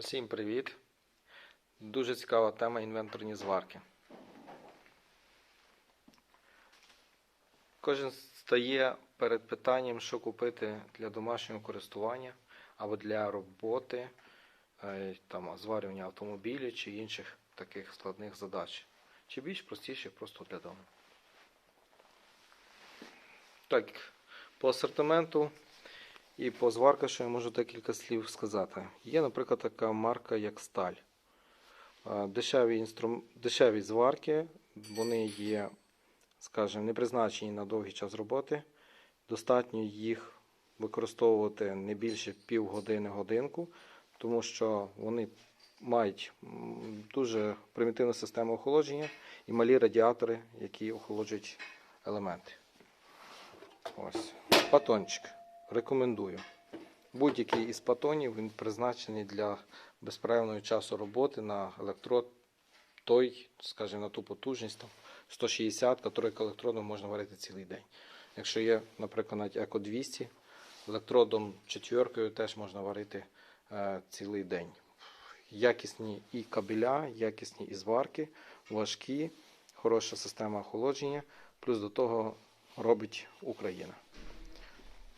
Усім привіт! Дуже цікава тема інвенторні зварки. Кожен стає перед питанням, що купити для домашнього користування або для роботи, е, там, зварювання автомобілів чи інших таких складних задач. Чи більш простіше просто для дому. Так, по асортименту і по зваркашу я можу декілька слів сказати. Є, наприклад, така марка, як сталь. Дешеві, інструм... Дешеві зварки, вони є, скажімо, не призначені на довгий час роботи. Достатньо їх використовувати не більше півгодини-годинку, тому що вони мають дуже примітивну систему охолодження і малі радіатори, які охолоджують елементи. Ось. Батончик. Рекомендую. Будь-який із патонів він призначений для безперервного часу роботи на електрод, той, скажімо, на ту потужність там, 160, який електродом можна варити цілий день. Якщо є, наприклад, навіть Еко 200, електродом четвіркою теж можна варити е, цілий день. Якісні і кабеля, якісні і зварки, важкі, хороша система охолодження, плюс до того робить Україна.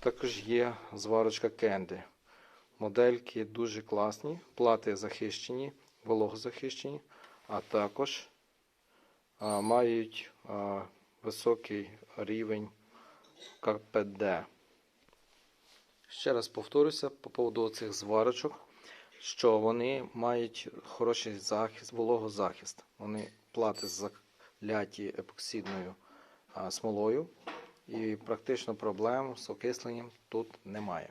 Також є зварочка Кенди. Модельки дуже класні, плати захищені, вологозахищені, а також а, мають а, високий рівень КПД. Ще раз повторюся по поводу цих зварочок, що вони мають хороший захист, вологозахист. Вони плати заляті епоксидною а, смолою і практично проблем з окисленням тут немає.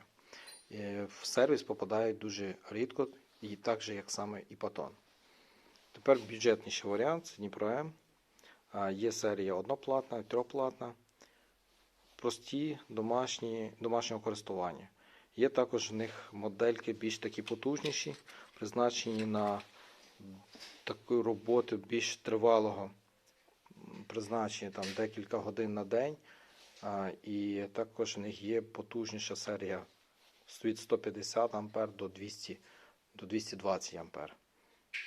І В сервіс попадають дуже рідко, і так же, як саме і Патон. Тепер бюджетніший варіант це Дніпро М. Є серія одноплатна, трьохплатна, прості домашні, домашнього користування. Є також в них модельки більш такі потужніші, призначені на таку роботу більш тривалого призначення там, декілька годин на день. І також в них є потужніша серія від 150 А до 200 до 220 А.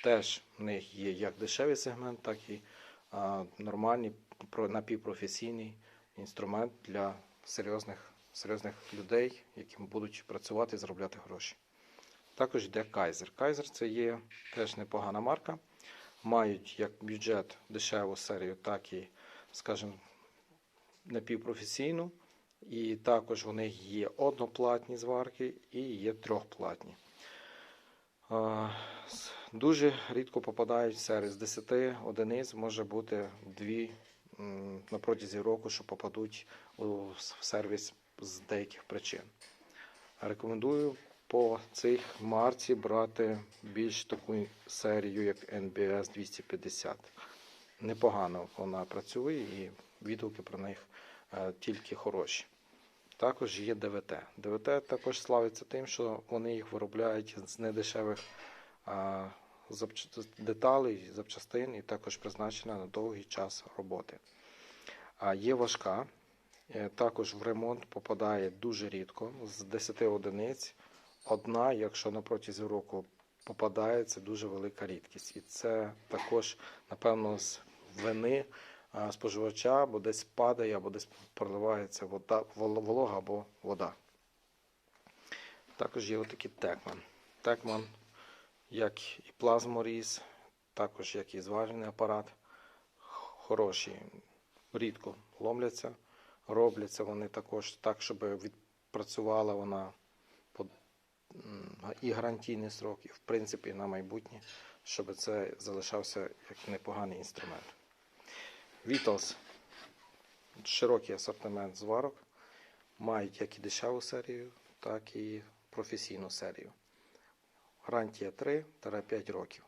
Теж в них є як дешевий сегмент, так і а, нормальний напівпрофесійний інструмент для серйозних, серйозних людей, які будуть працювати і заробляти гроші. Також йде Kaiser. Kaiser це є теж непогана марка. Мають як бюджет дешеву серію, так і, скажімо, напівпрофесійну. І також у них є одноплатні зварки і є трьохплатні. Дуже рідко попадають сервіс. З 10 одиниць може бути дві м, на протязі року, що попадуть в сервіс з деяких причин. Рекомендую по цих марці брати більш таку серію, як NBS 250. Непогано вона працює і відгуки про них е, тільки хороші. Також є ДВТ. ДВТ також славиться тим, що вони їх виробляють з недешевих деталей, запчастин і також призначена на довгий час роботи. Є важка, е, також в ремонт попадає дуже рідко, з 10 одиниць. Одна, якщо на протязі року попадає, це дуже велика рідкість. І це також, напевно, з вини споживача, або десь падає, або десь проливається вода, волога або вода. Також є отакий Текман. Текман, як і плазморіз, також як і зважений апарат, хороші, рідко ломляться, робляться вони також так, щоб відпрацювала вона і гарантійний срок, і в принципі на майбутнє, щоб це залишався як непоганий інструмент. Vitals широкий асортимент зварок, мають як і дешеву серію, так і професійну серію. Гарантія 3-5 років.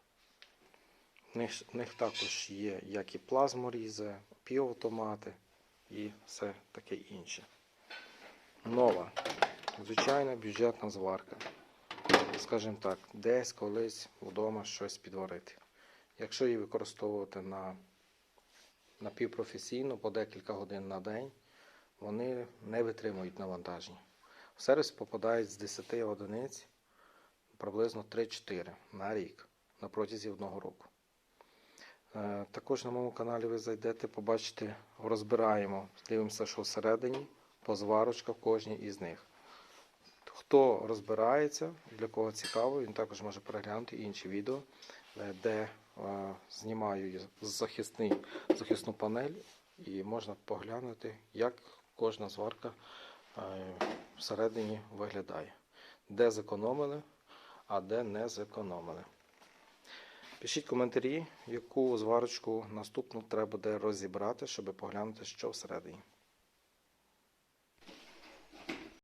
В них, в них також є як і плазморізи, півавтомати і все таке інше. Нова, звичайна бюджетна зварка. Скажімо так, десь колись вдома щось підварити. Якщо її використовувати на напівпрофесійно по декілька годин на день, вони не витримують навантаження. В сервіс попадають з 10 одиниць приблизно 3-4 на рік на протязі одного року. Е, Також на моєму каналі ви зайдете, побачите, розбираємо, дивимося, що всередині, по зварочках кожній із них. Хто розбирається, для кого цікаво, він також може переглянути інші відео, е, де знімаю захисний, захисну панель і можна поглянути, як кожна зварка е, всередині виглядає. Де зекономили, а де не зекономили. Пишіть коментарі, яку зварочку наступну треба буде розібрати, щоб поглянути, що всередині.